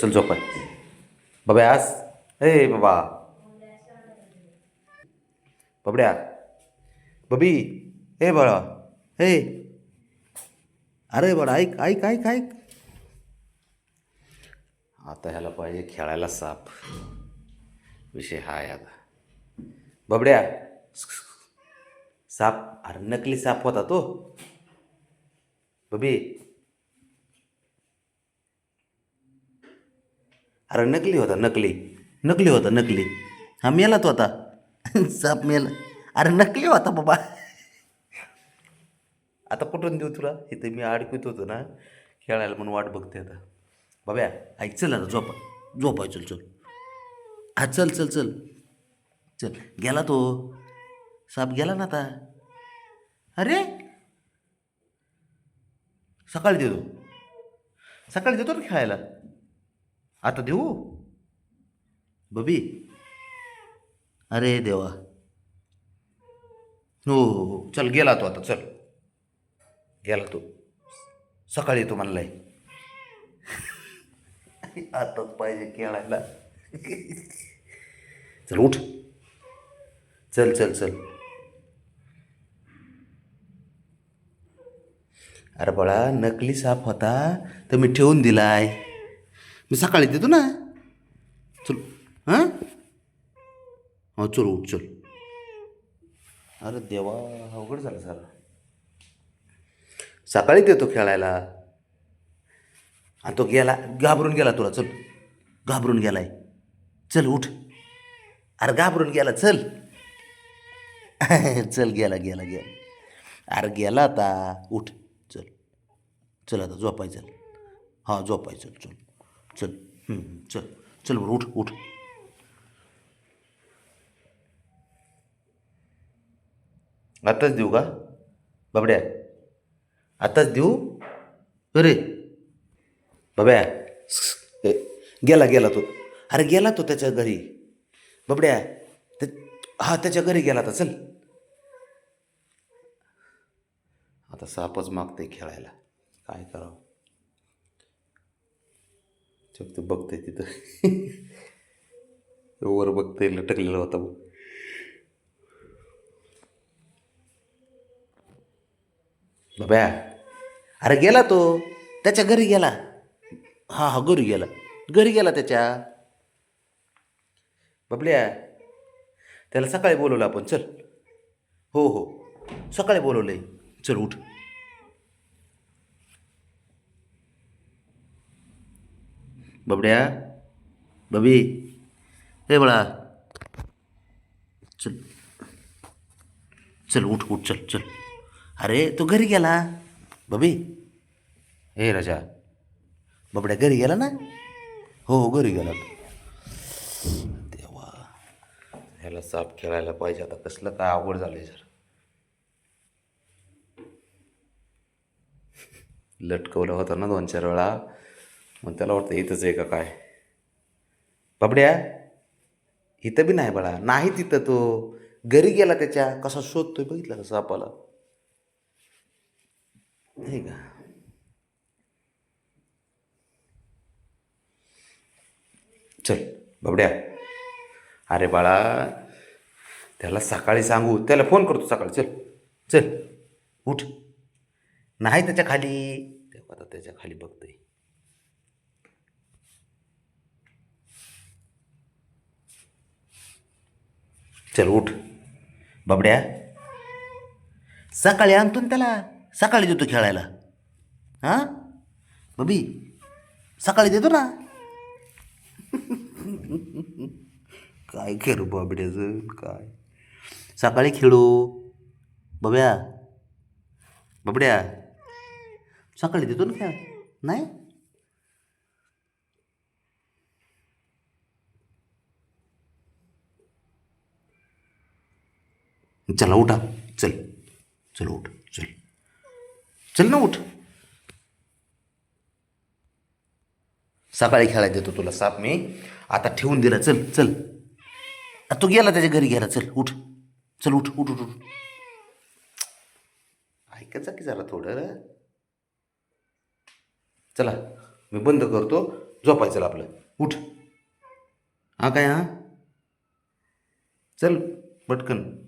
चल झोपाय बाबा आस ए बाबा. बबड्या. बबी. ए बाळा. हे अरे बाळा ऐक ऐक ऐक ऐक. आता ह्याला पाहिजे खेळायला साप. विषय हा आता. बबड्या. साप अरे नकली साप होता तो. बबी. अरे नकली होता नकली. नकली होता नकली. हा मेला तो आता साप मेला. अरे नकली होता बाबा. आता कुठून देऊ तुला. इथं मी अडकवित होतो ना खेळायला म्हणून वाट बघते आता. बाब्या ऐक चल आता झोपा. झोपाय चल चल. हा चल चल चल. चल. गेला तो. साप गेला ना आता. अरे! सकाळी देतो. सकाळी देतो ना खेळायला? आता देऊ? बबी? अरे देवा. हो हो हो. चल गेला तो आता चल. गेला तो. सकाळी येतो म्हणलाय. आताच पाहिजे खेळायला. चल उठ. चल चल चल. अरे बाळा नकली साप होता तर मी ठेवून दिलाय. मी सकाळी देतो ना. चल. हां? हो चल उठ चल. अरे देवा अवघड झालं सर. सकाळी देतो खेळायला. आणि तो गेला घाबरून गेला तुला चल. घाबरून गेलाय. चल उठ. अरे घाबरून गेला चल. चल गेला गेला गेला. अरे गेला आता. उठ चल. चल आता झोपाय चल. हां झोपाय चल चल. चल. चल. चल बरं उठ उठ. आताच देऊ का? बाबड्या. आताच देऊ? अरे. बाब्या गेला गेला तो. अरे गेला तो त्याच्या घरी. बाबड्या ते हा त्याच्या घरी गेला आता चल. आता सापच मागते खेळायला. काय करावं? चक ते बघते तिथं. वर बघते लटकलेला होता बघ. बाब्या अरे गेला तो. त्याच्या घरी गेला. हां हा घरी गेला. घरी गेला त्याच्या. बाबल्या त्याला सकाळी बोलवलं आपण. चल. हो हो. सकाळी बोलवलंय. चल उठ. बबड्या बबी हे बळा. चल. चल उठ उठ चल चल. अरे तो घरी गेला? बबी. हे राजा. बबड्या घरी गेला ना? हो हो घरी गेला. देवा. ह्याला साप खेळायला पाहिजे. आता कसलं काय आवड झालंय सर लटकवलं होतं ना दोन चार वेळा. मग त्याला वाटतं इथंच आहे का काय? बाबड्या इथं बी नाही बाळा. नाही तिथं तो. घरी गेला त्याच्या. कसा शोधतोय बघितलं कसं सापाला? नाही का? चल बाबड्या. अरे बाळा त्याला सकाळी सांगू. त्याला फोन करतो सकाळी. चल चल उठ. नाही त्याच्याखाली. तेव्हा आता त्याच्याखाली बघतोय. चल उठ. बाबड्या. सकाळी आणतो ना त्याला. सकाळी देतो खेळायला. हां? बबी सकाळी देतो ना. काय करू बाबड्याचं? काय? सकाळी खेळू. बब्या. बबड्या. सकाळी देतो ना खेळ नाही? चला उठा. चल. चल उठ. चल. चल ना उठ. सकाळी खेळायला देतो तुला साप मी. आता ठेवून दिला. चल चल. तू गेला त्याच्या घरी गेला. चल उठ. चल उठ उठ उठ उठ. ऐकायचं की जरा थोडं. चला मी बंद करतो. झोपायचं आपलं. उठ. हा काय हा? चल पटकन.